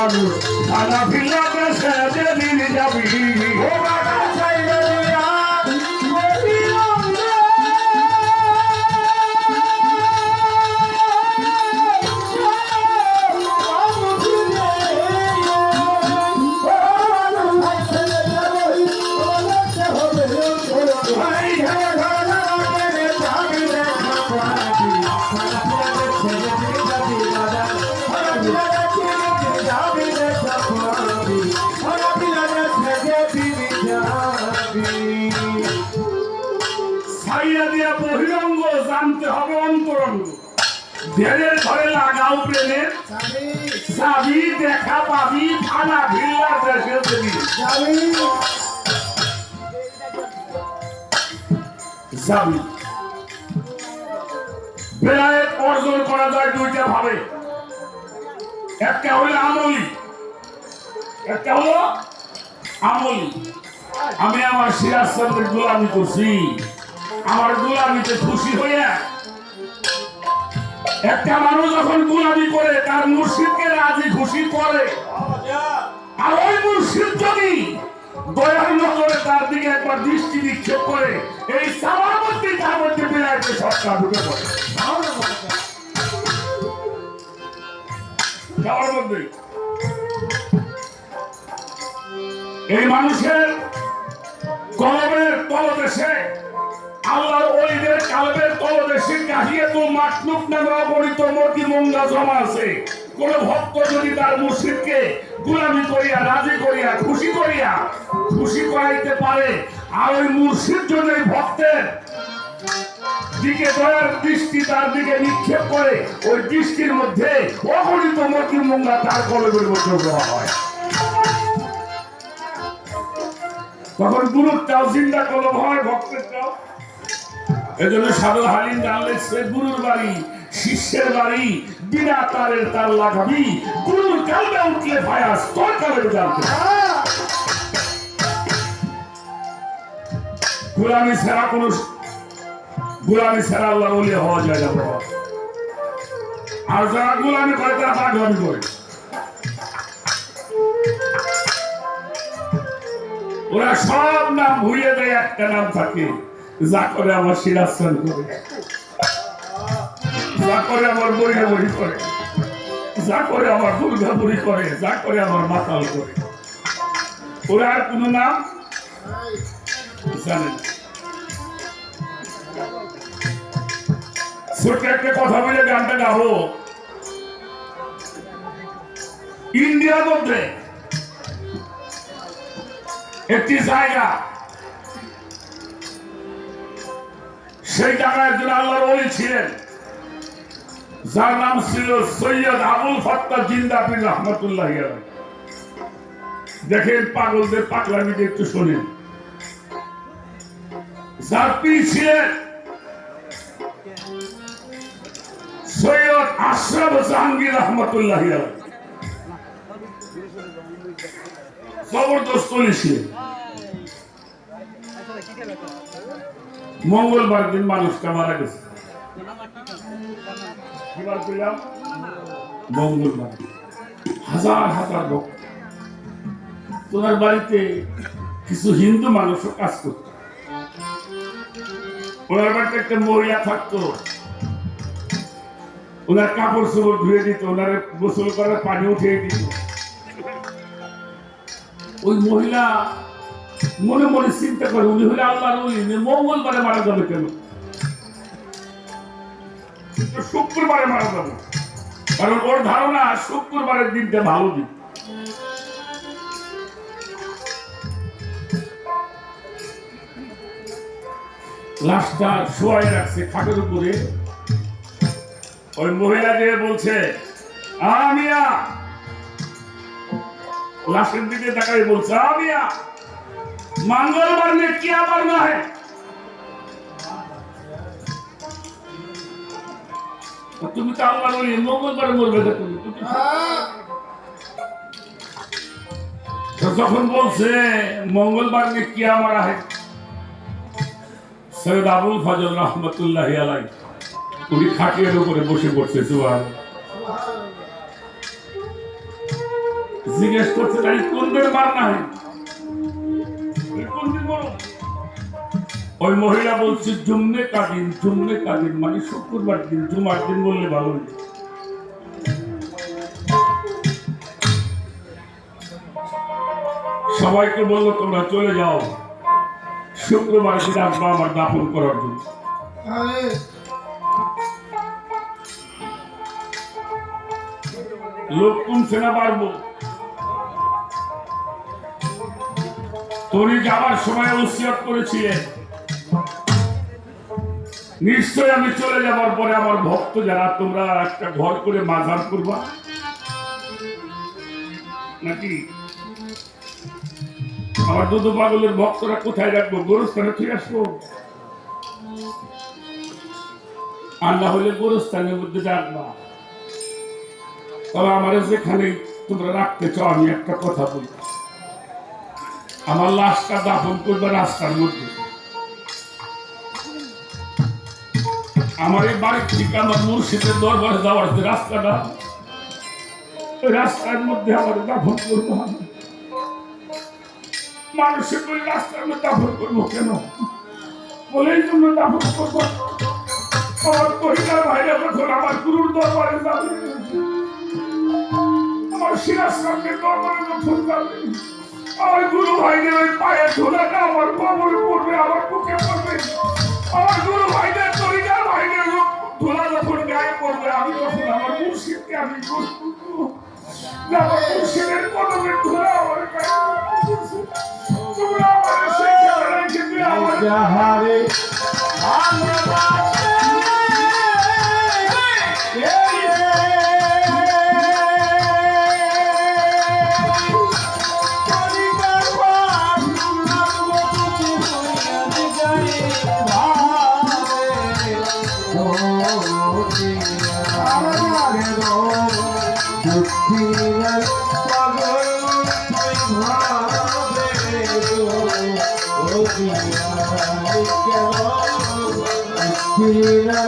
মানুষ প্রেমের চাবি দেখা পাবি দেশে যাবি বেলায়েত অর্জন করা যায় দুইটা ভাবে। একটা হলো আমলি। একটা হলো আমলি। আমি আমার সিরাজ চন্দ্রের গোলামি করছি। আমার গোলামিতে খুশি হইয়া একটা মানুষ যখন গোলামি করে, তার মুর্শিদকে রাজি খুশি করে। আর ওই মুর্শিদ যদি দয়ার নজরে তার দিকে একবার দৃষ্টি নিক্ষেপ করে, এই তার মধ্যে সরকার ঢুকে পড়ে। এই মানুষের কলমের তলদেশে আল্লাহর ওলিদের কালবের তলদেশে কাহিয়ে তো মাকলুক নামে অগণিত মতি মঙ্গা জমা আছে। কোন ভক্ত যদি তার মুর্শিদকে গুলামি করিয়া, রাজি করিয়া, খুশি করিয়া, খুশি করাইতে পারে, আর ওই মুর্শিদ যদি ভক্তের দিকে দয়ার দৃষ্টি তার দিকে নিক্ষেপ করে, ওই দৃষ্টির মধ্যে অগণিত মতি মঙ্গা তার কলবের মধ্যে দেওয়া হয়। তখন গুরুটাও চিন্তা কলম হয়, ভক্তেরটাও। এজন্য গান লেখছে গুরুর বাড়ি, শিষ্যের বাড়ি, বিনা তারের তার লাগাবি। গুরুর কালবে উঠলে ভায়াস তোর কালে জানতে গুলামি আল্লাহ বলে হওয়া যায় আর যারা গুলামি করে, তারা করে। ওরা সব নাম ভুলিয়ে দেয়, একটা নাম থাকে। যা করে আমার শিরাস্থান করে। যা করে আমার বই করে। যা করে আমার দুর্গাপুরি করে। যা করে আমার মাতাল করে। ওরা আর কোনো নাম? জানে না। ছোট্ট একটা কথা বলে গানটা গাবো। ইন্ডিয়ার মধ্যে একটি জায়গা সেই জায়গায় একজন আল্লাহর ওলি ছিলেন, যার নাম ছিল সৈয়দ আবুল ফত্তা জিন্দা বিন রহমতুল্লাহ। দেখেন পাগলদের পাগলামিটা একটু শোনেন যার পীর ছিলেন সৈয়দ আশরাফ জাহাঙ্গীর রহমতুল্লাহ। জবরদস্ত মঙ্গলবার দিন মানুষটা মারা গেছে। মঙ্গলবার। হাজার হাজার লোক তোমার বাড়িতে কিছু হিন্দু মানুষও কাজ করত। ওনার বাড়িতে একটা মহিলা থাকতো। ওনার কাপড় চোপড় ধুয়ে দিত, ওনার গোসল করার পানি উঠিয়ে দিত। ওই মহিলা মনে মনে চিন্তা করে উনি হলে আল্লাহর উনি মঙ্গলবারে মারা যাবে কেন? শুক্রবারে মারা যাবে। কারণ ওর ধারণা, শুক্রবারের দিনটা ভালো দিন। লাশটা শোয়াই রাখছে খাটের উপরে। ওই মহিলা দিয়ে বলছে, আমিয়া! লাশের দিকে তাকাই বলছে, আমিয়া! मंगलवार में क्या मरना है তুমি তো আল্লাহ বলি মঙ্গলবার মরবে তো তুমি তুমি তো যখন বলছে মঙ্গলবার में क्या मरा है সৈয়দ আবুল ফজল রহমতুল্লাহ আলাই উনি খাটিয়ার উপরে বসে পড়ছে জুয়ার জিজ্ঞেস করছে তাই কোন দিন বার নাই এই ওই মহিলা বলছে জুমনে কাদিন জুমনে কাদিন মানে শুক্রবার দিন, জুমার দিন বললে ভালো। সবাইকে বলল তোমরা চলে যাও শুক্রবার দিন আসবা আমার দাফন করার জন্য। লোক কমছে না পারব তুমি যাওয়ার সময় উসিয়ত করেছিলেন। নিশ্চয় আমি চলে যাবার পরে আমার ভক্ত যারা, তোমরা একটা ঘর করে মাজার করবা। নাকি? আমার দুধু পাগলের ভক্তরা কোথায় রাখব? গোরস্থানে ঠিক আসব? আল্লাহ হলে গোরস্থানের মধ্যে রাখবা তবে আমার যেখানে তোমরা রাখতে চাও, আমি একটা কথা বলি আমার লাশটা দাফন করবে রাস্তার মধ্যে। আমার এই বাড়ির থেকে আমার মুর্শিদের দরবারে যাওয়ার যে রাস্তাটা, ওই রাস্তার মধ্যে আমার দাফন করব মানুষের ওই রাস্তার মধ্যে দাফন করব কেন? বলে এই জন্য দাফন করব। আমার কহিলার ভাইরা যখন আমার গুরুর দরবারে যাবে, আমার সিরাজ খানকে দরবারে যখন যাবে, আমার গুরু ভাইদের ওই পায়ে ধুলাটা আমার কবরে পড়বে, আমার বুকে পড়বে। আমার গুরু ভাইদের যখন গায়ে পড়বে আমি তখন আমার মুর্শিদকে আমি বুঝব যে ও দিয়া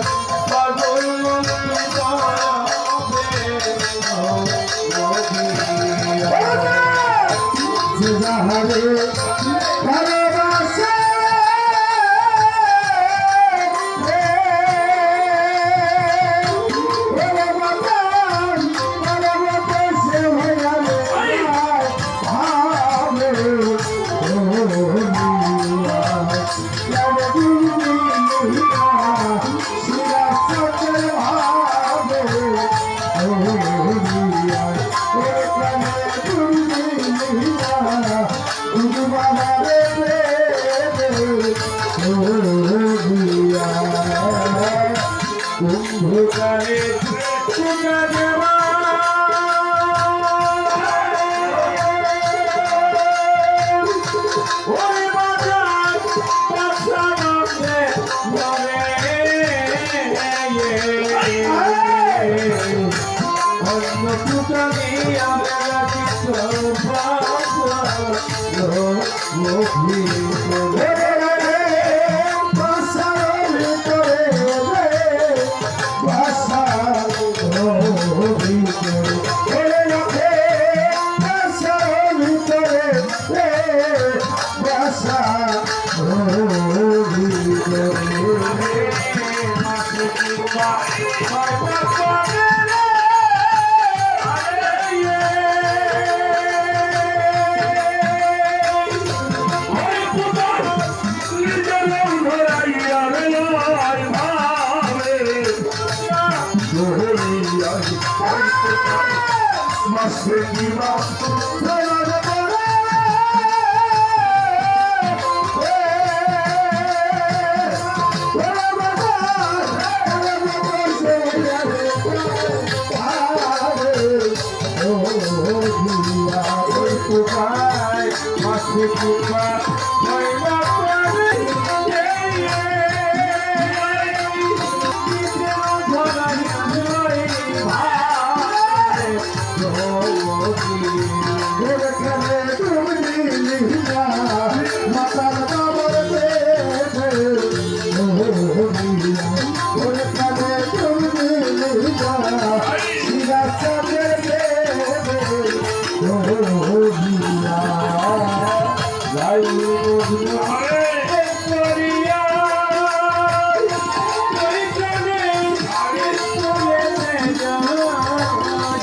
Oh,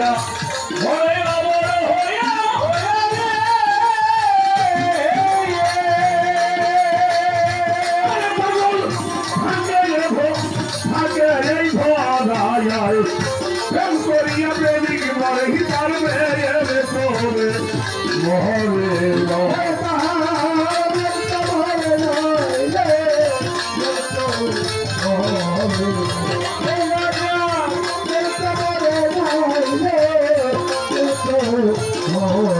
দিয়া Oh.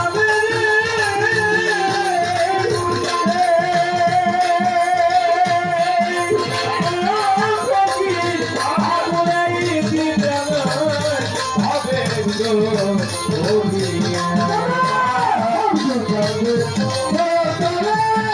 Oh,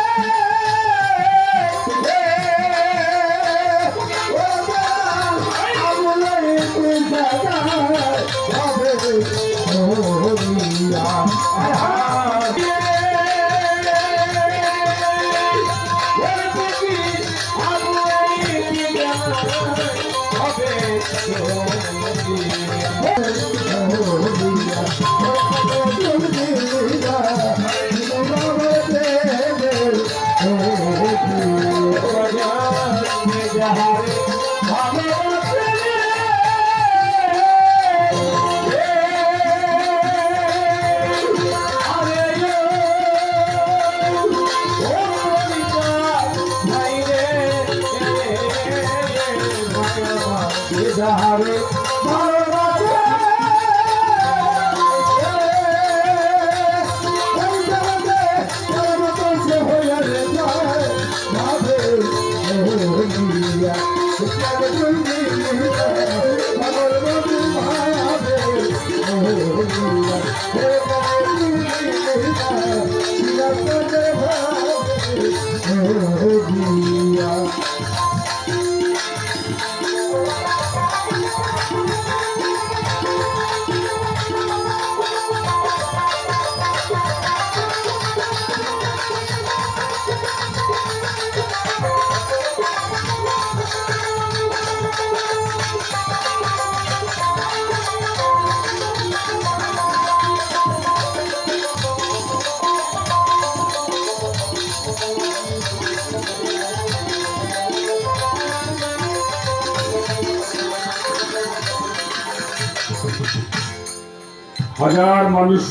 হাজার মানুষ